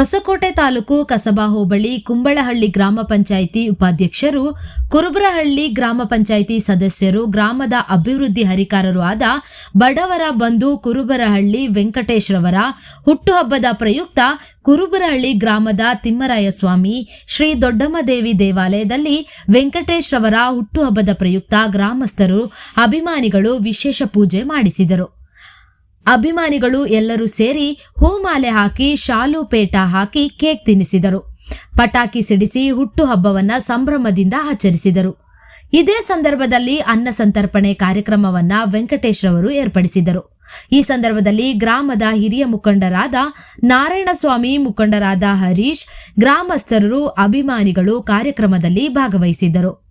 ಹೊಸಕೋಟೆ ತಾಲೂಕು ಕಸಬಾ ಹೋಬಳಿ ಕುಂಬಳಹಳ್ಳಿ ಗ್ರಾಮ ಪಂಚಾಯಿತಿ ಉಪಾಧ್ಯಕ್ಷರು, ಕುರುಬರಹಳ್ಳಿ ಗ್ರಾಮ ಪಂಚಾಯಿತಿ ಸದಸ್ಯರು, ಗ್ರಾಮದ ಅಭಿವೃದ್ಧಿ ಹರಿಕಾರರು ಆದ ಬಡವರ ಬಂಧು ಕುರುಬರಹಳ್ಳಿ ವೆಂಕಟೇಶ್ರವರ, ಹುಟ್ಟುಹಬ್ಬದ ಪ್ರಯುಕ್ತ ಕುರುಬರಹಳ್ಳಿ ಗ್ರಾಮದ ತಿಮ್ಮರಾಯಸ್ವಾಮಿ, ಶ್ರೀ ದೊಡ್ಡಮ್ಮದೇವಿ ದೇವಾಲಯದಲ್ಲಿ ವೆಂಕಟೇಶ್ರವರ ಹುಟ್ಟುಹಬ್ಬದ ಪ್ರಯುಕ್ತ ಗ್ರಾಮಸ್ಥರು, ಅಭಿಮಾನಿಗಳು ವಿಶೇಷ ಪೂಜೆ ಮಾಡಿಸಿದರು. ಅಭಿಮಾನಿಗಳು ಎಲ್ಲರೂ ಸೇರಿ ಹೂಮಾಲೆ ಹಾಕಿ, ಶಾಲು ಪೇಟ ಹಾಕಿ ಕೇಕ್ ತಿನ್ನಿಸಿದರು. ಪಟಾಕಿ ಸಿಡಿಸಿ ಹುಟ್ಟುಹಬ್ಬವನ್ನ ಸಂಭ್ರಮದಿಂದ ಆಚರಿಸಿದರು. ಇದೇ ಸಂದರ್ಭದಲ್ಲಿ ಅನ್ನ ಸಂತರ್ಪಣೆ ಕಾರ್ಯಕ್ರಮವನ್ನ ವೆಂಕಟೇಶ್ ರವರು ಏರ್ಪಡಿಸಿದರು. ಈ ಸಂದರ್ಭದಲ್ಲಿ ಗ್ರಾಮದ ಹಿರಿಯ ಮುಖಂಡರಾದ ನಾರಾಯಣಸ್ವಾಮಿ, ಮುಖಂಡರಾದ ಹರೀಶ್, ಗ್ರಾಮಸ್ಥರು, ಅಭಿಮಾನಿಗಳು ಕಾರ್ಯಕ್ರಮದಲ್ಲಿ ಭಾಗವಹಿಸಿದ್ದರು.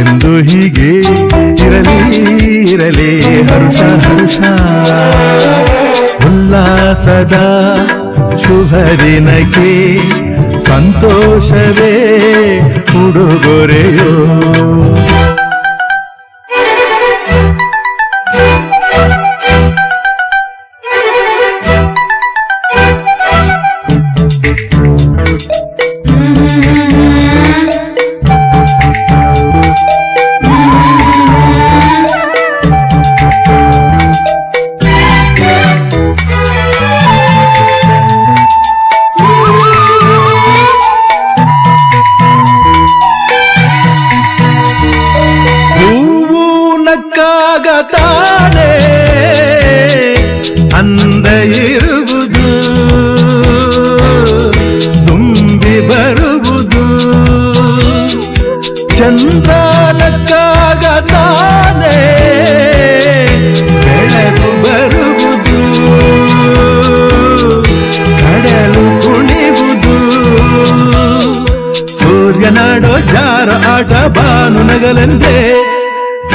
ಎಂದು ಹೀಗೆ ಇರಲಿ ಇರಲಿ ಹರ್ಷ ಹರ್ಷ. ಉಲ್ಲಾಸದ ಶುಭದಿನಕ್ಕೆ ಸಂತೋಷವೇ ಉಡುಗೊರೆಯೋ. உனக்காகத்தானே அந்த இருபது தும்பி வருவது ಚಂದ್ರನಕ್ಕಾಗತಾನೆ ಬೆಳಕು ಬರುವುದು ಕಡಲು ಕುಣಿವುದು ಸೂರ್ಯನಾಡೋ ಜಾರ ಆಟ ಬಾನು ನಗಲೆಂದೇ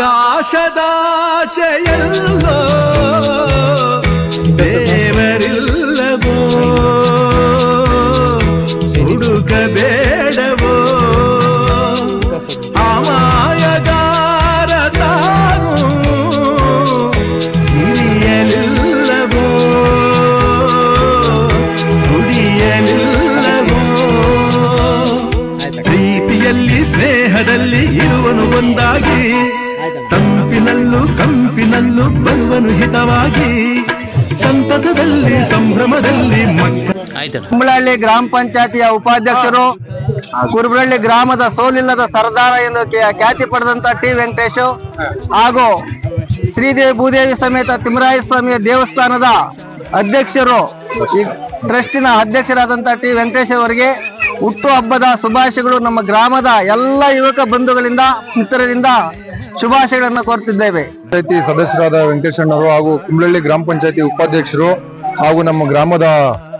ಆಕಾಶದ ಚಯಲ್ಲೋ ತಂಪಿನಲ್ಲೂ ಕಂಪಿನಲ್ಲೂ ಬರುವನು ಹಿತವಾಗಿ ಸಂತಸದಲ್ಲಿ ಸಂಭ್ರಮದಲ್ಲಿ ಕುಂಬಳಹಳ್ಳಿ ಗ್ರಾಮ ಪಂಚಾಯತಿಯ ಉಪಾಧ್ಯಕ್ಷರು ಕುರುಬರಹಳ್ಳಿ ಗ್ರಾಮದ ಸೋಲಿಲ್ಲದ ಸರ್ದಾರ ಎಂದು ಖ್ಯಾ- ಖ್ಯಾತಿ ಪಡೆದಂತ ಟಿ. ವೆಂಕಟೇಶ್ ಹಾಗೂ ಶ್ರೀದೇವಿ ಭೂದೇವಿ ಸಮೇತ ತಿಮರಾಯ ಸ್ವಾಮಿಯ ದೇವಸ್ಥಾನದ ಅಧ್ಯಕ್ಷರು ಈ ಟ್ರಸ್ಟಿನ ಅಧ್ಯಕ್ಷರಾದಂತ ಟಿ. ವೆಂಕಟೇಶ್ ಅವರಿಗೆ ಹುಟ್ಟು ಹಬ್ಬದ ಶುಭಾಶಯಗಳು. ನಮ್ಮ ಗ್ರಾಮದ ಎಲ್ಲ ಯುವಕ ಬಂಧುಗಳಿಂದ ಮಿತ್ರರಿಂದ ಶುಭಾಶಯಗಳನ್ನು ಕೋರ್ತಿದ್ದೇವೆ. ಪಂಚಾಯತಿ ಸದಸ್ಯರಾದ ವೆಂಕಟೇಶಣ್ಣವರು ಹಾಗೂ ಕುಂಬಳಳ್ಳಿ ಗ್ರಾಮ ಪಂಚಾಯತಿ ಉಪಾಧ್ಯಕ್ಷರು ಹಾಗೂ ನಮ್ಮ ಗ್ರಾಮದ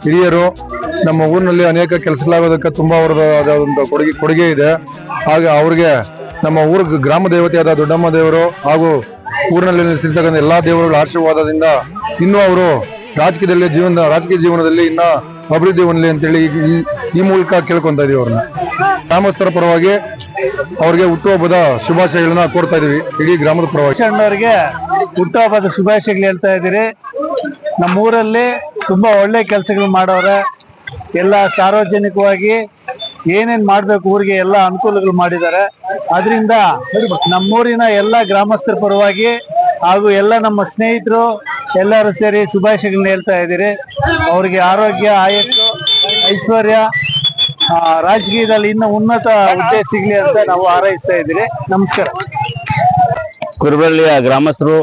ಹಿರಿಯರು, ನಮ್ಮ ಊರಿನಲ್ಲಿ ಅನೇಕ ಕೆಲಸಗಳಾಗೋದಕ್ಕೆ ತುಂಬಾ ಒಂದು ಕೊಡುಗೆ ಕೊಡುಗೆ ಇದೆ. ಹಾಗೆ ಅವ್ರಿಗೆ ನಮ್ಮ ಊರ ಗ್ರಾಮ ದೇವತೆಯಾದ ದೊಡ್ಡಮ್ಮ ದೇವರು ಹಾಗೂ ಊರಿನಲ್ಲಿ ನೆಲೆಸಿರ್ತಕ್ಕಂಥ ಎಲ್ಲಾ ದೇವರುಗಳ ಆಶೀರ್ವಾದದಿಂದ ಇನ್ನೂ ಅವರು ರಾಜಕೀಯದಲ್ಲಿ ಜೀವನ, ರಾಜಕೀಯ ಜೀವನದಲ್ಲಿ ಇನ್ನ ಅಭಿವೃದ್ಧಿ ಹೊಂದಲಿ ಅಂತೇಳಿ ಈ- ಮೂಲಕ ಕೇಳ್ಕೊಂತ ಇದೀವಿ ಅವ್ರನ್ನ. ಗ್ರಾಮಸ್ಥರ ಪರವಾಗಿ ಅವ್ರಿಗೆ ಹುಟ್ಟುಹಬ್ಬದ ಶುಭಾಶಯಗಳನ್ನ ಕೋರ್ತಾ ಇದೀವಿ. ಇಡೀ ಗ್ರಾಮದ ಪರವಾಗಿ. ಅವರಿಗೆ ಹುಟ್ಟುಹಬ್ಬದ ಶುಭಾಶಯಗಳು ಹೇಳ್ತಾ ಇದ್ದೀರಿ. ನಮ್ಮೂರಲ್ಲಿ ತುಂಬಾ ಒಳ್ಳೆ ಕೆಲಸಗಳು ಮಾಡೋರೆ. ಎಲ್ಲ ಸಾರ್ವಜನಿಕವಾಗಿ ಏನೇನ್ ಮಾಡ್ಬೇಕು ಊರಿಗೆ ಎಲ್ಲ ಅನುಕೂಲಗಳು ಮಾಡಿದ್ದಾರೆ. ಅದರಿಂದ ನಮ್ಮೂರಿನ ಎಲ್ಲ ಗ್ರಾಮಸ್ಥರ ಪರವಾಗಿ ಹಾಗೂ ಎಲ್ಲ ನಮ್ಮ ಸ್ನೇಹಿತರು ಎಲ್ಲರೂ ಸೇರಿ ಶುಭಾಶಯಗಳನ್ನ ಹೇಳ್ತಾ ಇದ್ದೀರಿ. ಅವರಿಗೆ ಆರೋಗ್ಯ, ಆಯಸ್ಸು ಐಶ್ವರ್ಯ ರಾಜಕೀಯದಲ್ಲಿ ಇನ್ನೂ ಉನ್ನತ ಹುದ್ದೆ ಸಿಗ್ಲಿ ಅಂತ ನಾವು ಹಾರೈಸ್ತಾ ಇದ್ದೀರಿ. ನಮಸ್ಕಾರ. ಕುರುಬಳ್ಳಿಯ ಗ್ರಾಮಸ್ಥರು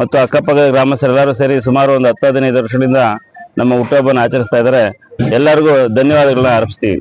ಮತ್ತು ಅಕ್ಕಪಕ್ಕದ ಗ್ರಾಮಸ್ಥರು ಎಲ್ಲರೂ ಸೇರಿ ಸುಮಾರು ಒಂದು ಹತ್ತು ಹದಿನೈದು ವರ್ಷದಿಂದ ನಮ್ಮ ಹುಟ್ಟುಹಬ್ಬನ ಆಚರಿಸ್ತಾ ಇದ್ದಾರೆ. ಎಲ್ಲರಿಗೂ ಧನ್ಯವಾದಗಳನ್ನ ಅರ್ಪಿಸ್ತೀವಿ.